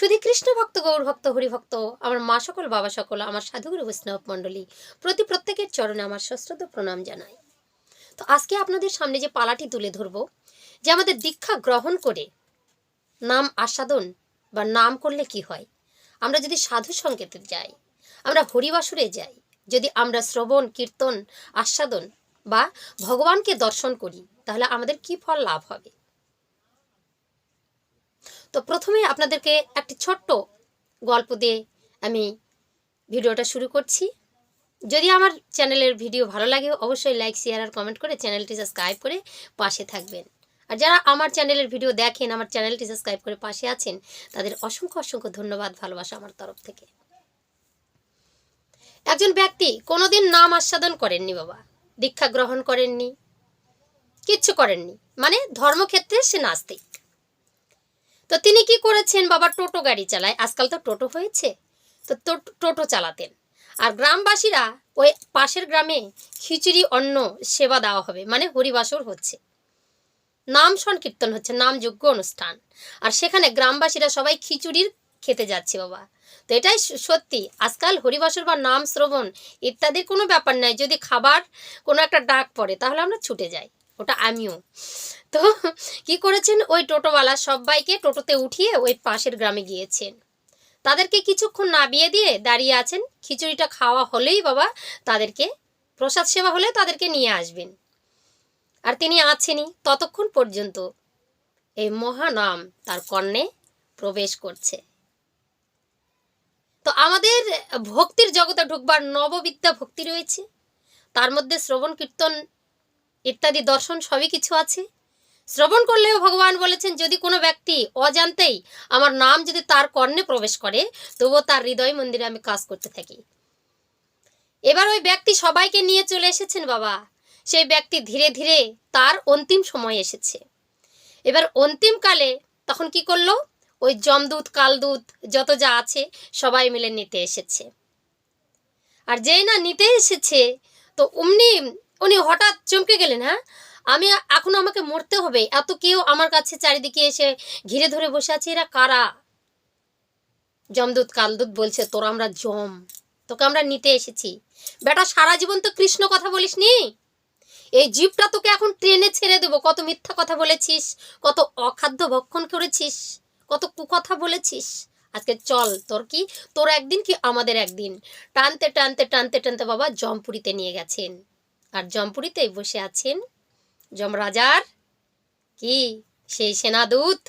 শুধু কৃষ্ণ ভক্ত, গৌর ভক্ত হরিভক্ত আমার মা সকল, বাবা সকল, আমার সাধুগুরু বৈষ্ণব মণ্ডলী প্রতি প্রত্যেকের চরণে আমার সশ্রদ্ধ প্রণাম জানাই। তো আজকে আপনাদের সামনে যে পালাটি তুলে ধরব, যে আমাদের দীক্ষা গ্রহণ করে নাম আস্বাদন বা নাম করলে কি হয়, আমরা যদি সাধু সংকেতে যাই, আমরা হরিবাসুরে যাই, যদি আমরা শ্রবণ, কীর্তন, আস্বাদন বা ভগবানকে দর্শন করি, তাহলে আমাদের কি ফল লাভ হবে? তো প্রথমে আপনাদেরকে একটি ছোট্ট গল্প দিয়ে আমি ভিডিওটা শুরু করছি। যদি আমার চ্যানেলের ভিডিও ভালো লাগে, অবশ্যই লাইক, শেয়ার আর কমেন্ট করে চ্যানেলটি সাবস্ক্রাইব করে পাশে থাকবেন। আর যারা আমার চ্যানেলের ভিডিও দেখেন, আমার চ্যানেলটি সাবস্ক্রাইব করে পাশে আছেন, তাদের অসংখ্য অসংখ্য ধন্যবাদ ভালোবাসা আমার তরফ থেকে। একজন ব্যক্তি কোনোদিন নাম আস্বাদন করেননি বাবা, দীক্ষা গ্রহণ করেননি, কিচ্ছু করেননি। মানে ধর্মক্ষেত্রে সে নাস্তিক। তো তিনি কি করেছেন? বাবা টোটো গাড়ি চালায়। আজকাল তো টোটো হয়েছে। তো টোটো চালাতেন। আর গ্রামবাসীরা ওই পাশের গ্রামে খিচুড়ি, অন্ন সেবা দেওয়া হবে। মানে হরিবাসর হচ্ছে। নাম সংকীর্তন হচ্ছে, নাম যোগ্য অনুষ্ঠান। আর সেখানে গ্রামবাসীরা সবাই খিচুড়ির খেতে যাচ্ছে বাবা। তো এটাই সত্যি। আজকাল হরিবাসর বা নাম শ্রবণ ইত্যাদির কোনো ব্যাপার নাই। যদি খাবার কোনো একটা ডাক পড়ে, তাহলে আমরা ছুটে যাই। ওটা আমিও। তো কি করেছেন? ওই টোটোওয়ালা সবাইকে টোটোতে উঠিয়ে ওই পাশের গ্রামে গিয়েছেন। তাদেরকে কিছুক্ষণ নামিয়ে দিয়ে দাঁড়িয়ে আছেন। খিচুড়িটা খাওয়া হলেই বাবা তাদেরকে, প্রসাদ সেবা হলে তাদেরকে নিয়ে আসবেন। আর তিনি আছেনই ততক্ষণ পর্যন্ত। এই মহানাম তার কর্ণে প্রবেশ করছে। তো আমাদের ভক্তির জগতে ঢুকবার নববিদ্যা ভক্তি রয়েছে। তার মধ্যে শ্রবণ কীর্তন ইত্যাদি, দর্শন সবই কিছু আছে। শ্রবণ করলেও ভগবান বলেছেন, যদি কোনো ব্যক্তি অজান্তেই আমার নাম যদি তার কর্ণে প্রবেশ করে, তবুও তার হৃদয় মন্দিরে আমি কাজ করতে থাকি। এবার ওই ব্যক্তি সবাইকে নিয়ে চলে এসেছেন বাবা। সেই ব্যক্তি ধীরে ধীরে তার অন্তিম সময় এসেছে। এবার অন্তিমকালে তখন কি করল? ওই জমদূত কালদূত, যত যা আছে, সবাই মিলে নিতে এসেছে। আর যেই না নিতে এসেছে, তো অমনি উনি হঠাৎ চমকে গেলেন হ্যাঁ? আমি এখন আমাকে মরতে হবে। এত কেউ আমার কাছে চারিদিকে এসে ঘিরে ধরে বসে আছে, এরা কারা? যমদূত কালদূত বলছে, তোরা আমরা জম তোকে আমরা নিতে এসেছি। বেটা, সারা জীবন তো কৃষ্ণ কথা বলিস নি এই জীবটা তোকে এখন ট্রেনে ছেড়ে দেবো। কত মিথ্যা কথা বলেছিস, কত অখাদ্য ভক্ষণ করেছিস, কত কুকথা বলেছিস। আজকে চল, তোর কি? তোর একদিন কি আমাদের একদিন? টানতে টানতে টানতে টানতে বাবা জমপুরিতে নিয়ে গেছেন। আর জমপুরিতেই বসে আছেন যমরাজার কি? সেই সেনাদূত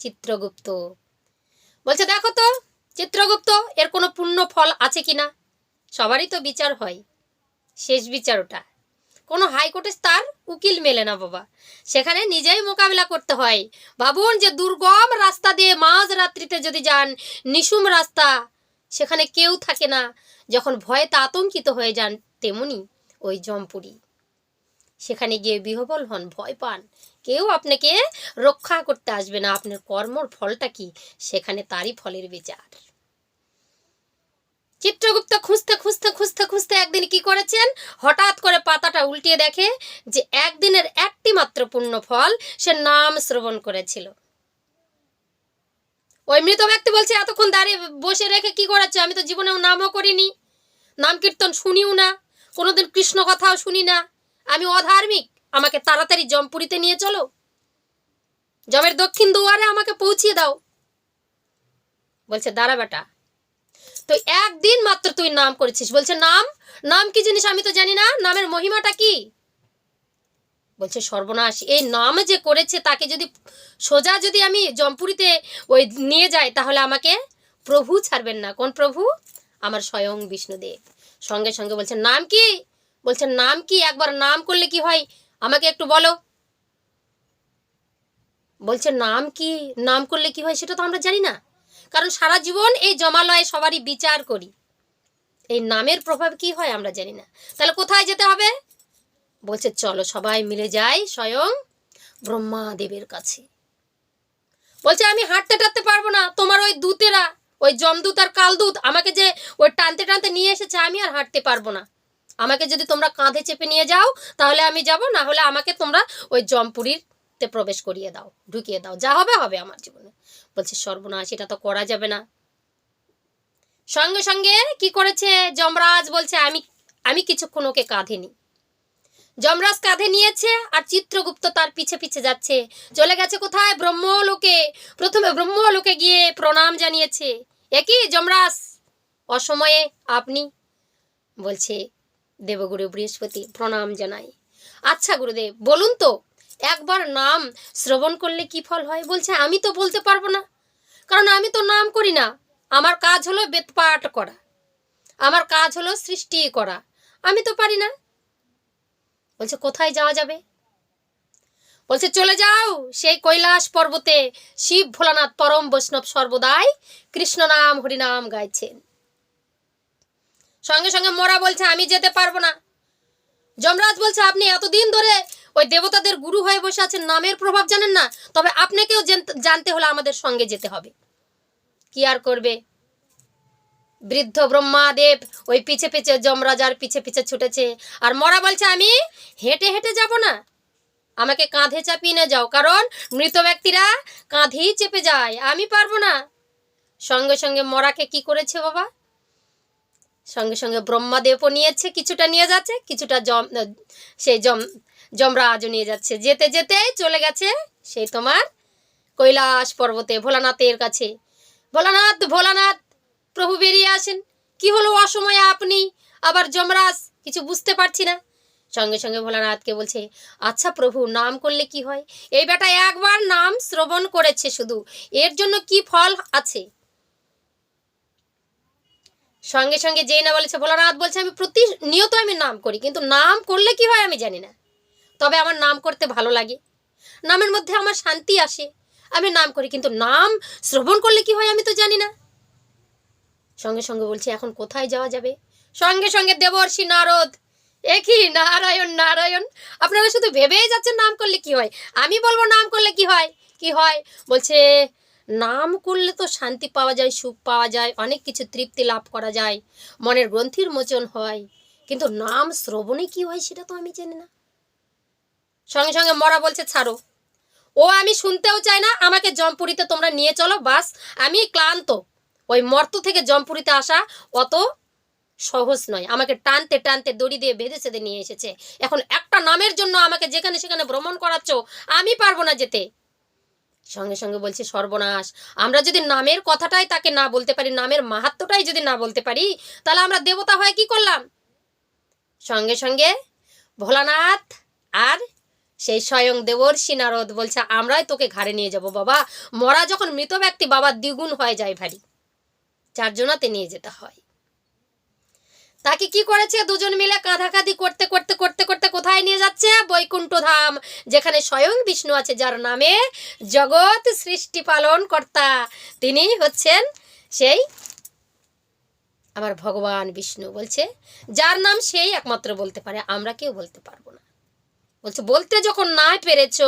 চিত্রগুপ্ত। বলছে, দেখো তো, চিত্রগুপ্ত, এর কোনো পূর্ণ ফল আছে কি না? সবারই তো বিচার হয়, শেষ বিচার ওটা। কোনো হাইকোর্টে তার উকিল মেলে না বাবা। সেখানে নিজেই মোকাবিলা করতে হয়। ভাবুন যে দুর্গম রাস্তা দিয়ে মাঝ রাত্রিতে যদি যান, নিশুম রাস্তা, সেখানে কেউ থাকে না। যখন ভয়েতে আতঙ্কিত হয়ে যান, তেমনি ওই জমপুরি। সেখানে গিয়ে বিহবল হন, ভয় পান। কেউ আপনাকে রক্ষা করতে আসবে না। আপনার কর্মর ফলটা কি? সেখানে তারই ফলের বিচার। চিত্রগুপ্ত খুঁজতে খুঁজতে খুঁজতে খুঁজতে একদিন কি করেছেন? হঠাৎ করে পাতাটা উল্টিয়ে দেখে যে একদিনের একটি মাত্র পূর্ণ ফল সে নাম শ্রবণ করেছিল। ওই মৃত ব্যক্তি বলছে, এতক্ষণ দাঁড়িয়ে বসে রেখে কি করাচ্ছে আমি তো জীবনেও নামও করিনি। নাম কীর্তন শুনিও না। কোনোদিন কৃষ্ণ কথাও শুনি না। আমি অধার্মিক। আমাকে তাড়াতাড়ি জমপুরিতে নিয়ে চলো। জমের দক্ষিণ দুয়ারে আমাকে পৌঁছিয়ে দাও। বলছে, দাঁড়া বেটা। তো একদিন মাত্র তুই নাম করেছিস। বলছে, নাম? নাম কি জিনিস আমি তো জানি না। নামের মহিমাটা কি? বলছে, সর্বনাশ। এই নাম যে করেছে তাকে যদি সোজা যদি আমি জমপুরিতে ওই নিয়ে যাই তাহলে আমাকে প্রভু ছাড়বেন না। কোন প্রভু? আমার স্বয়ং বিষ্ণুদেব। সঙ্গে সঙ্গে বলছে, নাম কি? বলছে, নাম কি? একবার নাম করলে কি হয়? আমাকে একটু বলো। বলছে, নাম কি? নাম করলে কি হয় সেটা তো আমরা জানি না। কারণ সারা জীবন এই জমালয়ে সবারই বিচার করি। এই নামের প্রভাব কি হয় আমরা জানি না। তাহলে কোথায় যেতে হবে? বলছে, চলো সবাই মিলে যাই স্বয়ং ব্রহ্মাদেবের কাছে। বলছে, আমি হাঁটতে টাটতে পারব না। তোমার ওই দূতেরা ওই জমদূত আর কালদূত আমাকে যে ওই টানতে টানতে নিয়ে এসেছে, আমি আর হাঁটতে পারব না। আমাকে যদি তোমরা কাঁধে চেপে নিয়ে যাও, তাহলে আমি যাব, না হলে আমাকে তোমরা ওই জমপুরীতে প্রবেশ করিয়ে দাও, ঢুকিয়ে দাও। যা হবে হবে আমার জীবনে। বলছে, সর্বনাশ, এটা তো করা যাবে না। সঙ্গে সঙ্গে কি করেছে যমরাজ? বলছে, আমি আমি কিছুক্ষণ ওকে কাঁধে নি যমরাজ কাঁধে নিয়েছে আর চিত্রগুপ্ত তার পিছে পিছে যাচ্ছে। চলে গেছে কোথায়? ব্রহ্মলোকে। প্রথমে ব্রহ্মলোকে গিয়ে প্রণাম জানিয়েছে। একই যমরাজ? অসময়ে আপনি, বলছে দেবগুরু বৃহস্পতি, প্রণাম জানাই। আচ্ছা গুরুদেব, বলুন তো, একবার নাম শ্রবণ করলে কি ফল হয়? বলছে, আমি তো বলতে পারব না। কারণ আমি তো নাম করি না। আমার কাজ হলো বেদপাঠ করা। আমার কাজ হলো সৃষ্টি করা। আমি তো পারি না। বলছে, কোথায় যাওয়া যাবে? বলছে, চলে যাও সেই কৈলাস পর্বতে। শিব ভোলানাথ পরম বৈষ্ণব সর্বদাই কৃষ্ণ নাম হরিনাম গাইছেন। সঙ্গে সঙ্গে মোরা বলছে, আমি যেতে পারব না। যমরাজ বলছে, আপনি এতদিন ধরে ওই দেবতাদের গুরু হয়ে বসে আছেন, নামের প্রভাব জানেন না। তবে আপনাকেও জানতে হলে আমাদের সঙ্গে যেতে হবে। কি আর করবে? বৃদ্ধ ব্রহ্মাদেব ওই পিছে পিছে যমরাজার পিছে পিছে ছুটেছে। আর মরা বলছে, আমি হেঁটে হেঁটে যাব না। আমাকে কাঁধে চাপিয়ে না যাও, কারণ মৃত ব্যক্তিরা কাঁধেই চেপে যায়। আমি পারব না। সঙ্গে সঙ্গে মরাকে কি করেছে বাবা? সঙ্গে সঙ্গে ব্রহ্মাদেবও নিয়েছে, কিছুটা নিয়ে যাচ্ছে, কিছুটা জম, সেই জম, যমরাজও নিয়ে যাচ্ছে। যেতে যেতে চলে গেছে সেই তোমার কৈলাস পর্বতে, ভোলানাথের কাছে। ভোলানাথ ভোলানাথ, প্রভু বেরিয়ে আসেন। কি হলো অসময়ে আপনি? আবার যমরাজ, কিছু বুঝতে পারছি না। সঙ্গে সঙ্গে ভোলানাথকে বলছে আচ্ছা প্রভু, নাম করলে কি হয়? এই বেটা একবার নাম শ্রবণ করেছে শুধু। এর জন্য কি ফল আছে? সঙ্গে সঙ্গে যেই না বলেছে, ভোলানাথ বলছে, আমি প্রতিনিয়ত আমি নাম করি, কিন্তু নাম করলে কি হয় আমি জানি না। তবে আমার নাম করতে ভালো লাগে। নামের মধ্যে আমার শান্তি আসে। আমি নাম করি, কিন্তু নাম শ্রবণ করলে কি হয় আমি তো জানি না। সঙ্গে সঙ্গে বলছে, এখন কোথায় যাওয়া যাবে? সঙ্গে সঙ্গে দেবর্ষি নারদ একই নারায়ণ নারায়ণ। আপনারা শুধু ভেবেই যাচ্ছেন নাম করলে কি হয়? আমি বলব নাম করলে কি হয়? কি হয়? বলছে, নাম করলে তো শান্তি পাওয়া যায়, সুখ পাওয়া যায়, অনেক কিছু তৃপ্তি লাভ করা যায়, মনের গ্রন্থির মোচন হয়। কিন্তু নাম শ্রবণে কি হয় সেটা তো আমি জানি না। সঙ্গে সঙ্গে মরা বলছে, ছাড়ো। ও আমি শুনতেও চাই না, আমাকে জমপুরিতে তোমরা নিয়ে চলো, বাস। আমি ক্লান্ত। ওই মর্ত থেকে জমপুরিতে আসা অত সহজ নয়। আমাকে টানতে টানতে দড়ি দিয়ে বেঁধে সেঁধে নিয়ে এসেছে। এখন একটা নামের জন্য আমাকে যেখানে সেখানে ভ্রমণ করাচ্ছ, আমি পারব না যেতে। সঙ্গে সঙ্গে বলছে, সর্বনাশ। আমরা যদি নামের কথাটাই তাকে না বলতে পারি, নামের মাহাত্মটাই যদি না বলতে পারি, তাহলে আমরা দেবতা হয়ে কি করলাম? সঙ্গে সঙ্গে, ভোলানাথ আর সেই স্বয়ং দেবর্ষি নারদ বলছে, আমরাই তোকে ঘাড়ে নিয়ে যাব বাবা। মরা যখন মৃত ব্যক্তি, বাবা দ্বিগুণ হয়ে যায় ভারী। চারজনাতে নিয়ে যেতে হয়। তাকে কি করেছে? দুজন মিলে কাঁধাকাঁধি করতে করতে করতে করতে কোথায় নিয়ে যাচ্ছে? বৈকুণ্ঠ ধাম যেখানে স্বয়ং বিষ্ণু আছে, যার নামে জগৎ সৃষ্টি পালন কর্তা। তিনি হচ্ছেন সেই আমার ভগবান বিষ্ণু বলছে, যার নাম সেই একমাত্র বলতে পারে, আমরা কেউ বলতে পারব না। বলছে, বলতে যখন না পেরেছ,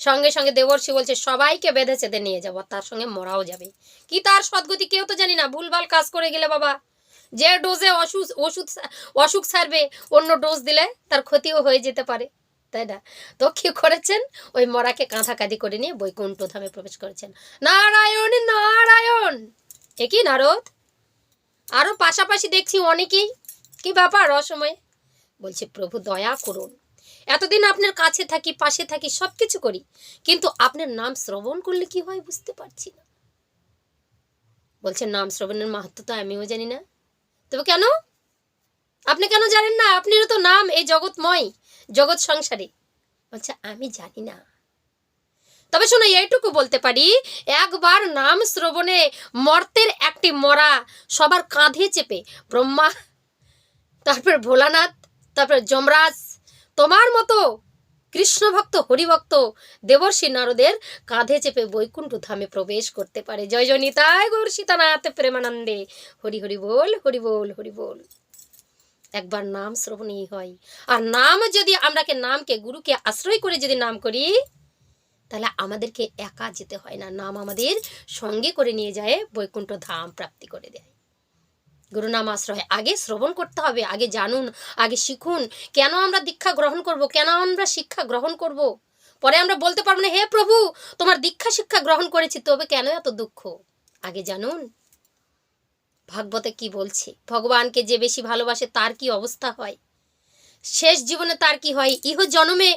সঙ্গে সঙ্গে দেবর্ষি বলছে, সবাইকে বেঁধে চেঁধে নিয়ে যাব তার সঙ্গে মরাও যাবে। কি তার সদ্গতি কেউ তো জানি না, ভুলভাল কাজ করে গেলে বাবা। যে ডোজে অসুখ ওষুধ অসুখ সারবে, অন্য ডোজ দিলে তার ক্ষতিও হয়ে যেতে পারে। তাই না? তো কি করেছেন? ওই মরাকে কাঁথা কাঁধি করে নিয়ে বৈকুণ্ঠ ধামে প্রবেশ করেছেন। নারায়ণ নারায়ণ! এ একই নারদ? আরও পাশাপাশি দেখছি অনেকেই। কি ব্যাপার অসময়ে? বলছে, প্রভু, দয়া করুন। এতদিন আপনার কাছে থাকি, পাশে থাকি সব কিছু করি। কিন্তু আপনার নাম শ্রবণ করলে কি হয় বুঝতে পারছি না। বলছে, নাম শ্রবণের মাহাত্ম তো আমিও জানি না। তবে কেন? আপনি কেন জানেন না? আপনারও তো নাম এই জগৎময়, জগৎ সংসারে। বলছে আমি জানি না। তবে শোনো, এইটুকু বলতে পারি, একবার নাম শ্রবণে মর্তের একটি মরা সবার কাঁধে চেপে ব্রহ্মা, তারপর ভোলানাথ, তারপর যমরাজ, তোমার মতো কৃষ্ণ ভক্ত হরিভক্ত, দেবর্ষী নারদের কাঁধে চেপে বৈকুণ্ঠ ধামে প্রবেশ করতে পারে। জয় জয় নিতাই গৌর সীতানাথ, প্রেমানন্দে। হরি হরি বল হরি বল হরি বল। একবার নাম শ্রবণই হয়। আর নাম যদি আমরাকে, নামকে, গুরুকে আশ্রয় করে যদি নাম করি, তাহলে আমাদেরকে একা যেতে হয় না। নাম আমাদের সঙ্গে করে নিয়ে যায়, বৈকুণ্ঠ ধাম প্রাপ্তি করে দেয়। গুরু নাম আশ্রয়। আগে শ্রবণ করতে হবে, আগে জানুন, আগে শিখুন। কেন আমরা দীক্ষা গ্রহণ করব? কেন আমরা শিক্ষা গ্রহণ করব? পরে আমরা বলতে পারব না, হে প্রভু, তোমার দীক্ষা শিক্ষা গ্রহণ করেছি, তবে কেন এত দুঃখ? আগে জানুন। ভাগবতে কি বলছে? ভগবানকে যে বেশি ভালোবাসে, তার কি অবস্থা হয়? শেষ জীবনে তার কি হয়? ইহ জন্মে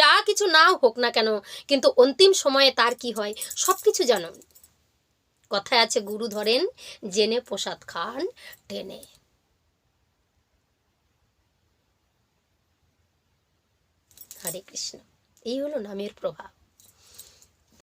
যা কিছু নাও হোক না কেন, কিন্তু অন্তিম সময়ে তার কি হয়? সব কিছু জানুন। কথায় আছে গুরু ধরেন জেনে প্রসাদ খান টেনে। হরে কৃষ্ণ। এই হলো নামের প্রভাব।